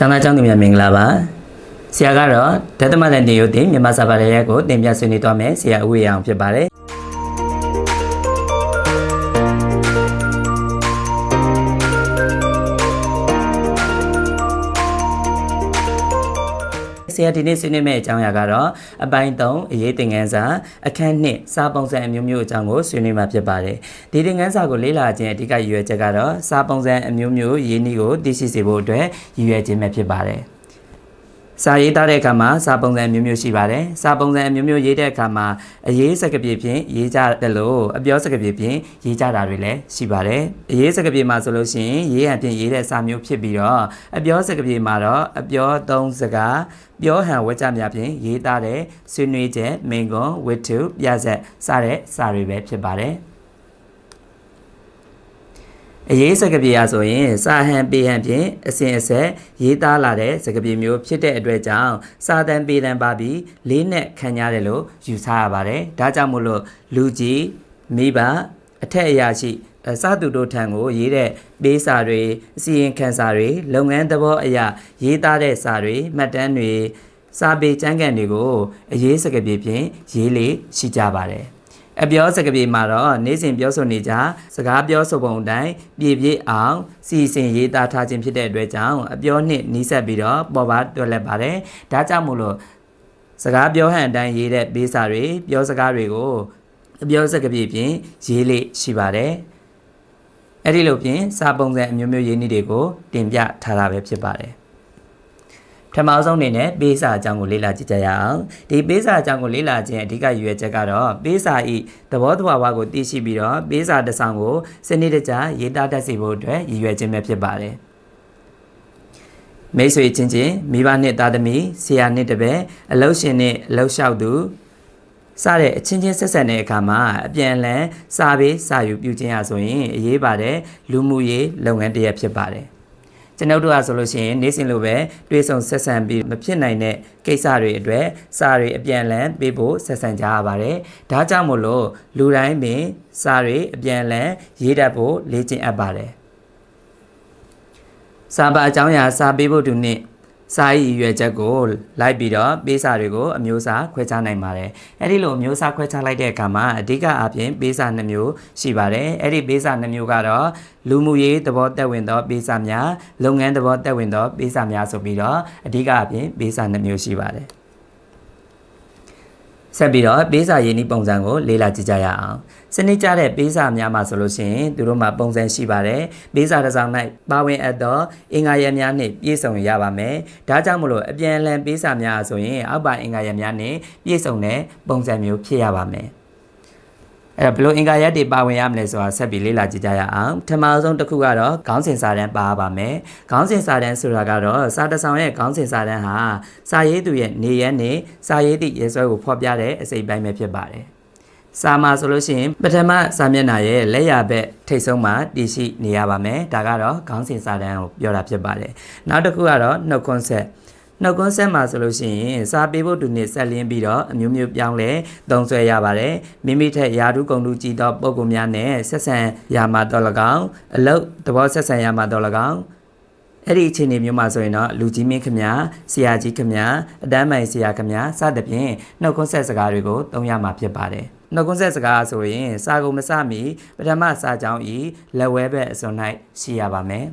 ကျောင်းသားကျောင်းသူများမင်္ဂလာပါဆရာကတော့ဒသမတန်တေယုတ်တင်မြန်မာစာပါရရက်ကိုတင်ပြဆွေးနွေးသွားမယ်ဆရာဦးဝေအောင်ဖြစ်ပါတယ် ရာဒီနေ့ဆွေးနွေးမယ့်အကြောင်းအရာကတော့အပိုင်း3အရေးသင်ခန်းစာအခန်း1စာပုံစံအမျိုးမျိုးအကြောင်းကိုဆွေးနွေးမှာဖြစ်ပါတယ်ဒီသင်ခန်းစာကိုလေ့လာခြင်းအဓိကရည်ရွယ်ချက်ကတော့စာပုံစံအမျိုးမျိုးရေးနည်းကိုသိရှိစေဖို့အတွက်ရည်ရွယ်ခြင်းပဲဖြစ်ပါတယ် စာရေးသားတဲ့အခါမှာစာပုံစံအမျိုးမျိုးရှိပါတယ်။စာပုံစံအမျိုးမျိုးရေးတဲ့အခါမှာအရေးစကားပြေဖြင့်ရေးကြတယ်လို့အပြောစကားပြေဖြင့်ရေးကြတာတွေလည်းရှိပါတယ်။အရေးစကားပြေမှာဆိုလို့ရှိရင်ရေးဟန်ဖြင့်ရေးတဲ့စာမျိုးဖြစ်ပြီးတော့အပြောစကားပြေမှာတော့အပြောသုံးစကားပြောဟန်ဝကြများဖြင့်ရေးသားတဲ့ဆွေးနွေးချက်မိန်ကွန်းဝတ္ထုပြဆက်စတဲ့စာတွေပဲဖြစ်ပါတယ်။ အရေးစကားပြေရဆိုရင်စာဟန်ပေဟန်ဖြင့်အစဉ်အဆက်ရေးသားလာတဲ့စကားပြေမျိုးဖြစ်တဲ့အတွက်ကြောင့်စာတန်ပေတန်ပါပြီးလေးနဲ့ခံရတယ်လို့ယူဆရပါတယ်။ဒါကြောင့်မို့လို့လူကြီးမိဘအထက်အရာရှိအစသူတို့ထံကိုရေးတဲ့ပေးစာတွေအစီရင်ခံစာတွေလုပ်ငန်းသဘောအရာရေးသားတဲ့စာတွေမှတ်တမ်းတွေစာပေကျမ်းဂန်တွေကိုအရေးစကားပြေဖြင့်ရေးလေရှိကြပါတယ်။ အပြောစကားပြေမှာတော့နေ့စဉ်ပြောဆိုနေကြစကားပြောဆိုပုံအတိုင်းပြည်ပြည့်အောင်စီစဉ်ရေးသားထားခြင်းဖြစ်တဲ့အတွက်ကြောင့်အပြောနှစ်နီးစပ်ပြီးတော့ပေါ်ပါတွက်လက်ပါတယ်။ဒါကြောင့်မို့လို့စကားပြောဟန်အတိုင်းရေးတဲ့ပေးစာတွေပြောစကားတွေကိုအပြောစကားပြေဖြင့်ရေးလေရှိပါတယ်။အဲ့ဒီလိုဖြင့်စာပုံစံအမျိုးမျိုးရေးနည်းတွေကိုတင်ပြထားတာပဲဖြစ်ပါတယ်။ ပထမဆုံးအနေနဲ့ပေးစာအကြောင်းကိုလေ့လာကြည့်ကြရအောင်ဒီပေးစာအကြောင်းကိုလေ့လာခြင်းအဓိကရည်ရွယ်ချက်ကတော့ပေးစာဤသဘောတဘာဝကိုသိရှိပြီးတော့ပေးစာတစ်ဆောင်ကိုစနစ်တကျရေးသားတတ်စေဖို့အတွက်ရည်ရွယ်ခြင်းပဲဖြစ်ပါတယ်မိတ်ဆွေချင်းချင်းမိဘနဲ့သားသမီးဆရာနဲ့တပည့်အလုပ်ရှင်နဲ့အလုပ်လျှောက်သူစတဲ့အချင်းချင်းဆက်ဆက်တဲ့အခါမှာအပြန်အလှန်စာပေးစာယူပြုခြင်းရဆိုရင်အရေးပါတဲ့လူမှုရေးလုပ်ငန်းတစ်ရပ်ဖြစ်ပါတယ် ကျွန်ုပ်တို့ကဆိုလို့ရှိရင်နေ့စဉ်လိုပဲတွေးဆုံဆက်ဆံပြီးမဖြစ်နိုင်တဲ့ကိစ္စတွေအတွက်စာတွေအပြန်အလှန်ပေးဖို့ဆက်ဆံကြရပါတယ်။ဒါကြောင့်မို့လို့လူတိုင်းပင်စာတွေအပြန်အလှန်ရေးတတ်ဖို့လေ့ကျင့်အပ်ပါတယ်။စာပါအကြောင်းအရာစာပေးဖို့တူနဲ့ စာရေးရွယ်ချက်ကိုလိုက်ပြီးတော့ပေးစာတွေကိုအမျိုးအစားခွဲခြားနိုင်ပါတယ်။အဲ့ဒီလိုအမျိုးအစားခွဲခြားလိုက်တဲ့အခါမှာအဓိကအပြင်ပေးစာ2မျိုးရှိပါတယ်။အဲ့ဒီပေးစာ2မျိုးကတော့လူမှုရေးသဘောတက်ဝင်သောပေးစာများလုပ်ငန်းသဘောတက်ဝင်သောပေးစာများဆိုပြီးတော့အဓိကအပြင်ပေးစာ2မျိုးရှိပါတယ်။ ဆက်ပြီးတော့ပေးစာရင်းနှီးပုံစံကိုလေ့လာကြည့်ကြရအောင်စနစ်ကျတဲ့ပေးစာများမှာဆိုလို့ရှိရင်သူတို့မှာပုံစံရှိပါတယ်ပေးစာတစ်စောင်၌ပါဝင်အပ်သောအင်္ဂါရပ်များနှင့်ပြည့်စုံရပါမယ်ဒါကြောင့်မလို့အပြန်အလှန်ပေးစာများဆိုရင်အောက်ပါအင်္ဂါရပ်များနှင့်ပြည့်စုံတဲ့ပုံစံမျိုးဖြစ်ရပါမယ် အဲ့တော့ဘယ်လိုအင်္ဂါရက်တွေပါဝင်ရမလဲဆိုတာဆက်ပြီးလေ့လာကြည့်ကြရအောင်ပထမဆုံးတစ်ခုကတော့ခေါင်းစဉ်စာတန်းပါပါမယ်ခေါင်းစဉ်စာတန်းဆိုတာကတော့စာတဆောင်ရဲ့ခေါင်းစဉ်စာတန်းဟာစာရေးသူရဲ့နေရက်နဲ့စာရေးသည့်ရဲစွဲကိုဖော်ပြတဲ့အစိပ်ပိုင်းပဲဖြစ်ပါတယ်စာမှာဆိုလို့ရှိရင်ပထမစာမျက်နှာရဲ့လက်ရဘက်ထိတ်ဆုံးမှာတည်ရှိနေရပါမယ်ဒါကတော့ခေါင်းစဉ်စာတန်းကိုပြောတာဖြစ်ပါတယ်နောက်တစ်ခုကတော့နှုတ်ခွန်းဆက် နှုတ်ခွန်းဆက်မှာဆိုလို့ရှိရင်စာပေဖို့သူနဲ့ဆက်လင်းပြီးတော့အမျိုးမျိုးပြောင်းလဲသုံးဆွဲရပါတယ်မိမိထက်ယာတုကုံတူကြည်သောပုံကုများနဲ့ဆက်ဆံရမှာတော့၎င်းအလုတ်သဘောဆက်ဆံရမှာတော့၎င်းအဲ့ဒီအခြေအနေမျိုးမှာဆိုရင်တော့လူကြီးမင်းခမဆရာကြီးခမအတန်းမိုင်ဆရာခမစသဖြင့်နှုတ်ခွန်းဆက်စကားတွေကိုသုံးရမှာဖြစ်ပါတယ်နှုတ်ခွန်းဆက်စကားဆိုရင်စာကုန်မစမီပထမစာကြောင်းဤလက်ဝဲဘက်အစွန်၌ရှိရပါမယ်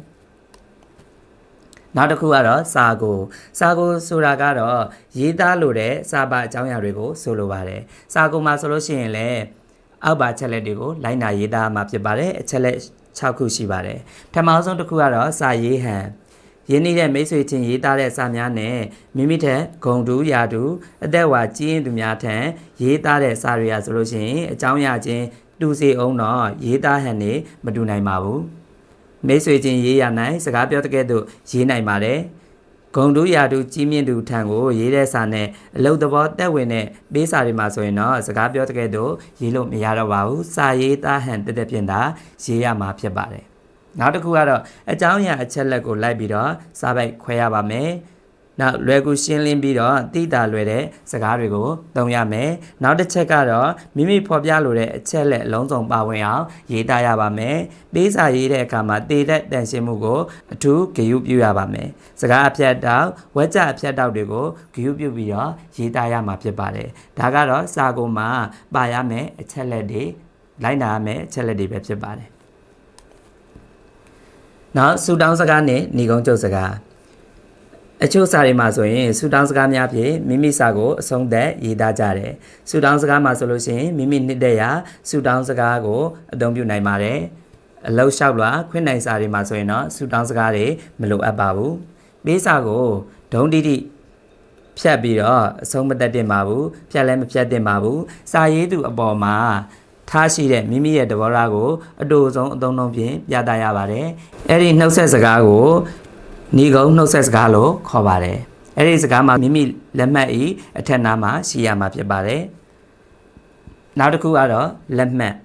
နောက်တစ်ခုကတော့စာကိုစာကိုဆိုတာကတော့ရေးသားလိုတဲ့စာပါအကြောင်းအရာတွေကိုဆိုလိုပါတယ်စာကိုမှာဆိုလို့ရှိရင်လည်းအောက်ပါချက်လက်တွေကိုလိုက်နာရေးသားမှာဖြစ်ပါတယ်အချက်လက်6ခုရှိပါတယ်ပထမဆုံးတစ်ခုကတော့စာရေးဟန်ရင်းနှီးတဲ့မိတ်ဆွေချင်းရေးသားတဲ့စာများနဲ့မိမိထက်ဂုံတူးရာတူအသက်ဝါကြီးရင်သူများထံရေးသားတဲ့စာတွေရဆိုလို့ရှိရင်အကြောင်းအရာချင်းတူစီအောင်တော့ရေးသားဟန်နေမတူနိုင်ပါဘူး မိတ်ဆွေချင်းရေးရနိုင်စကားပြောတဲ့ကဲ့သို့ရေးနိုင်ပါတယ်ဂုံတူးရာတူကြီးမြင့်သူထံကိုရေးတဲ့စာနဲ့အလုတ်သဘောတက်ဝင်တဲ့ပေးစာတွေမှာဆိုရင်တော့စကားပြောတဲ့ကဲ့သို့ရေးလို့မရတော့ပါဘူးစာရေးသားဟန်တက်တက်ပြင်သာရေးရမှာဖြစ်ပါတယ်နောက်တစ်ခုကတော့အကြောင်းအရာအချက်လက်ကိုလိုက်ပြီးတော့စာပိုက်ခွဲရပါမယ် နောက်လွယ်ကူရှင်းလင်းပြီးတော့တိတာလွယ်တဲ့စကားတွေကိုသုံးရမယ်နောက်တစ်ချက်ကတော့မိမိဖော်ပြလိုတဲ့အချက်လက်အလုံးစုံပါဝင်အောင်ရေးသားရပါမယ်ပေးစာရေးတဲ့အခါမှာတည်တဲ့တန်ရှင်းမှုကိုအထူးဂရုပြုရပါမယ်စကားအဖြတ်တောက်ဝက်ကြအဖြတ်တောက်တွေကိုဂရုပြုပြီးတော့ရေးသားရမှာဖြစ်ပါတယ်ဒါကတော့စာကုန်မှာပါရမယ်အချက်လက်တွေလိုက်နာရမယ်အချက်လက်တွေပဲဖြစ်ပါတယ်နောက်ဆူတောင်းစကားနဲ့ညီကုန်းကျုပ်စကား အချို့စာတွေမှာဆိုရင်ဆူတောင်းစကားများဖြင့်မိမိစာကိုအဆုံးသက်ရေးသားကြတယ်။ဆူတောင်းစကားမှာဆိုလို့ရှိရင်မိမိနှစ်သက်ရာဆူတောင်းစကားကိုအသုံးပြုနိုင်ပါတယ်။အလောက်လျှောက်လွှာခွင့်နိုင်စာတွေမှာဆိုရင်တော့ဆူတောင်းစကားတွေမလိုအပ်ပါဘူး။ပေးစာကိုဒုံတိတိဖြတ်ပြီးတော့အဆုံးမသက်တင်ပါဘူး။ဖြတ်လည်းမဖြတ်တင်ပါဘူး။စာရေးသူအပေါ်မှာထားရှိတဲ့မိမိရဲ့တဘောထားကိုအတူဆုံးအသုံးလုံးဖြင့်ပြသရပါတယ်။အဲ့ဒီနှုတ်ဆက်စကားကို ညီကုန်းနှုတ်ဆက်စကားလို့ခေါ်ပါတယ်။အဲဒီစကားမှာမိမိလက်မှတ်ဤအထက်နားမှာရှိရမှာဖြစ်ပါတယ်။နောက်တစ်ခုကတော့လက်မှတ်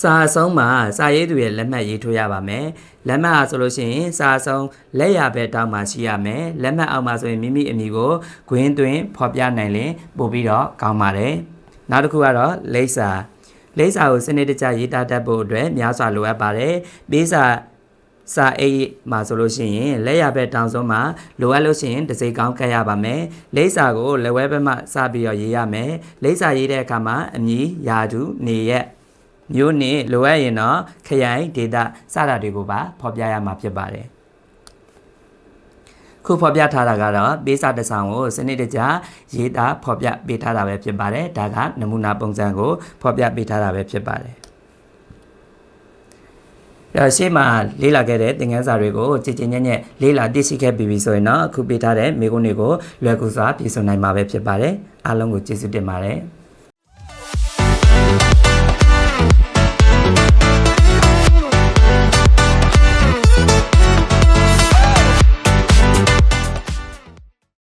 စာအဆုံးမှာစာရေးသူရဲ့လက်မှတ်ရေးထိုးရပါမယ်။လက်မှတ်အားဆိုလို့ရှိရင်စာအဆုံးလက်ရဘက်တောင်းမှာရှိရမယ်။လက်မှတ်အောက်မှာဆိုရင်မိမိအမည်ကိုဂွင်းသွင်းဖော်ပြနိုင်ရင်ပို့ပြီးတော့ကောင်းပါတယ်။နောက်တစ်ခုကတော့လိပ်စာလိပ်စာကိုစနစ်တကျရေးသားတတ်ဖို့အတွက်များစွာလိုအပ်ပါတယ်။ပေးစာ စာအိတ်မှာဆိုလို့ရှိရင်လက်ရဘက်တောင်ဆုံးမှာလိုအပ်လို့ရှိရင်တစ်စိတ်ကောင်းကတ်ရပါမယ်လိပ်စာကိုလက်ဝဲဘက်မှစပြီးတော့ရေးရမယ်လိပ်စာရေးတဲ့အခါမှာအမည်ယာတူနေရက်မျိုးနဲ့လိုအပ်ရင်တော့ခရိုင်ဒေတာစတာတွေကိုပါဖော်ပြရမှာဖြစ်ပါတယ်ခုဖော်ပြထားတာကတော့ပေးစာတစ်ဆောင်ကိုစနစ်တကျရေးသားဖော်ပြပေးထားတာပဲဖြစ်ပါတယ်ဒါကနမူနာပုံစံကိုဖော်ပြပေးထားတာပဲဖြစ်ပါတယ်အဲ ရှေ့မှာလေးလာခဲ့တဲ့သင်ခန်းစာတွေကိုကြည်ကြည်ညက်ညက်လေးလာသိရှိခဲ့ပြီးပြီဆိုရင်တော့အခုပေးထားတဲ့မိကုန်းတွေကိုလွယ်ကူစွာပြည့်စုံနိုင်မှာပဲဖြစ်ပါတယ်အားလုံးကိုကျေးဇူးတင်ပါတယ်